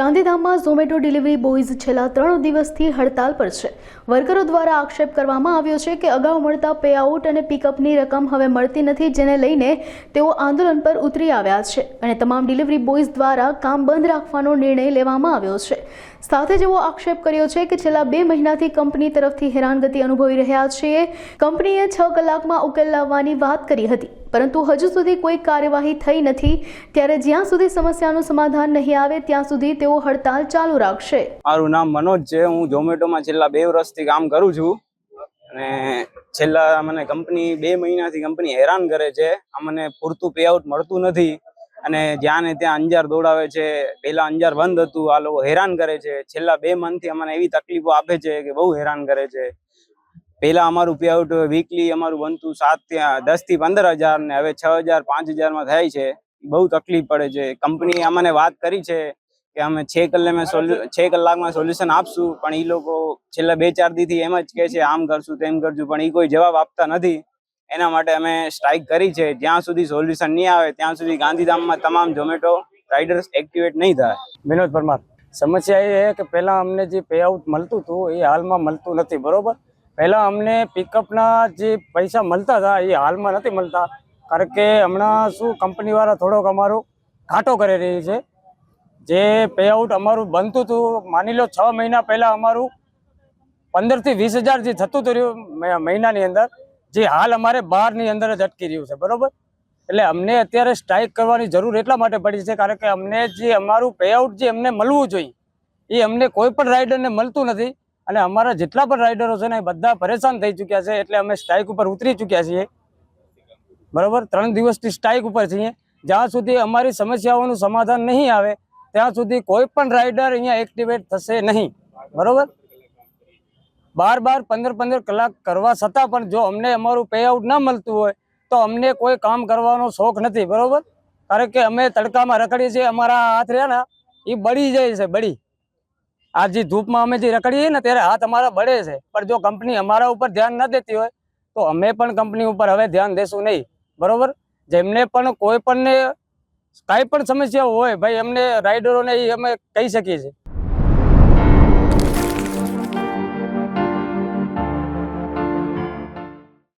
ગાંધીધામમાં Zomato delivery boys છેલ્લા ત્રણ દિવસથી હડતાલ પર છે. વર્કરો દ્વારા આક્ષેપ કરવામાં આવ્યો છે કે અગાઉ મળતા પેઆઉટ અને પિકઅપની રકમ હવે મળતી નથી, જેને લઈને તેઓ આંદોલન પર ઉતરી આવ્યા છે અને તમામ ડિલિવરી બોયઝ દ્વારા કામ બંધ રાખવાનો નિર્ણય લેવામાં આવ્યો છે. સાથે જ એવો આક્ષેપ કર્યો છે કે છેલ્લા બે મહિનાથી કંપની તરફથી હેરાનગતિ અનુભવી રહ્યા છીએ, કંપનીએ છ કલાકમાં ઉકેલ લાવવાની વાત કરી હતી. પરંતુ હજુ સુધી કોઈ કાર્યવાહી થઈ નથી. ત્યારે જ્યાં સુધી સમસ્યાનું સમાધાન નહીં આવે, ત્યાં સુધી તેઓ હડતાલ ચાલુ રાખશે. મારું નામ મનોજ છે. હું ઝોમેટોમાં છેલ્લા બે વર્ષથી કામ કરું છું. અને છેલ્લા મને કંપની બે મહિનાથી કંપની હેરાન કરે છે. અમને પૂરતું પેઆઉટ મળતું નથી. અને જ્યાં ને ત્યાં અંજાર દોડાવે છે. પહેલા અંજાર બંધ હતું. આ લોકો હેરાન કરે છે. છેલ્લા બે મંથથી અમને એવી તકલીફો આપે છે કે બહુ હેરાન કરે છે. પહેલા અમારું પેઆઉટ વીકલી અમારું બનતું સાત ત્યાં દસથી પંદર હજાર ને હવે છ હજાર પાંચ હજારમાં થાય છે. બહુ તકલીફ પડે છે. કંપની અમને વાત કરી છે કે અમે છ કલાકમાં સોલ્યુ છ કલાકમાં સોલ્યુશન આપશું પણ એ લોકો છેલ્લા બે ચાર દીથી એમ જ કહે છે આમ કરશું તેમ કરશું. પણ એ કોઈ જવાબ આપતા નથી. એના માટે અમે સ્ટ્રાઇક કરી છે. જ્યાં સુધી સોલ્યુશન નહીં આવે ત્યાં સુધી ગાંધીધામમાં તમામ ઝોમેટો રાઇડર્સ એક્ટિવેટ નહીં થાય. વિનોદ પરમાર સમસ્યા એ છે કે પહેલાં અમને જે પેઆઉટ મળતું હતું એ હાલમાં મળતું નથી બરોબર? પહેલાં અમને પિકઅપના જે પૈસા મળતા હતા, એ હાલમાં નથી મળતા. કારણ કે હમણાં શું, કંપનીવાળા થોડોક અમારો ઘાટો કરી રહી છે. જે પેઆઉટ અમારું બનતું હતું, માની લો છ મહિના પહેલાં અમારું પંદરથી વીસ હજાર જે થતું હતું રહ્યું મહિનાની અંદર, જે હાલ અમારે બારની અંદર જ અટકી રહ્યું છે, બરાબર? એટલે અમને અત્યારે સ્ટ્રાઇક કરવાની જરૂર એટલા માટે પડી છે, કારણ કે અમને જે અમારું પેઆઉટ જે અમને મળવું જોઈએ, એ અમને કોઈ પણ રાઇડરને મળતું નથી. અને અમારા જેટલા પણ રાઇડરો છે ને એ બધા પરેશાન થઈ ચૂક્યા છે એટલે અમે સ્ટ્રાઇક ઉપર ઉતરી ચૂક્યા છીએ. બરાબર? ત્રણ દિવસથી સ્ટ્રાઇક ઉપર છીએ. જ્યાં સુધી અમારી સમસ્યાઓનું સમાધાન નહીં આવે, ત્યાં સુધી કોઈ પણ રાઇડર અહીંયા એક્ટિવેટ થશે નહીં. બરાબર? બાર બાર પંદર પંદર કલાક કરવા છતાં પણ જો અમને અમારું પેઆઉટ ન મળતું હોય, તો અમને કોઈ કામ કરવાનો શોખ નથી. બરાબર? કારણ કે અમે તડકામાં રખડીએ છીએ, અમારા હાથ રહ્યા ને એ બળી જાય છે, બળી. આ જે ધૂપમાં અમે જે રખડીએ ને ત્યારે હાથ અમારા બળે છે. પણ જો કંપની અમારા ઉપર ધ્યાન ન દેતી હોય, તો અમે પણ કંપની ઉપર હવે ધ્યાન દેશું નહીં. બરોબર? જેમને પણ કોઈ પણને કાંઈ પણ સમસ્યા હોય, ભાઈ એમને રાઇડરોને એ અમે કહી શકીએ છીએ.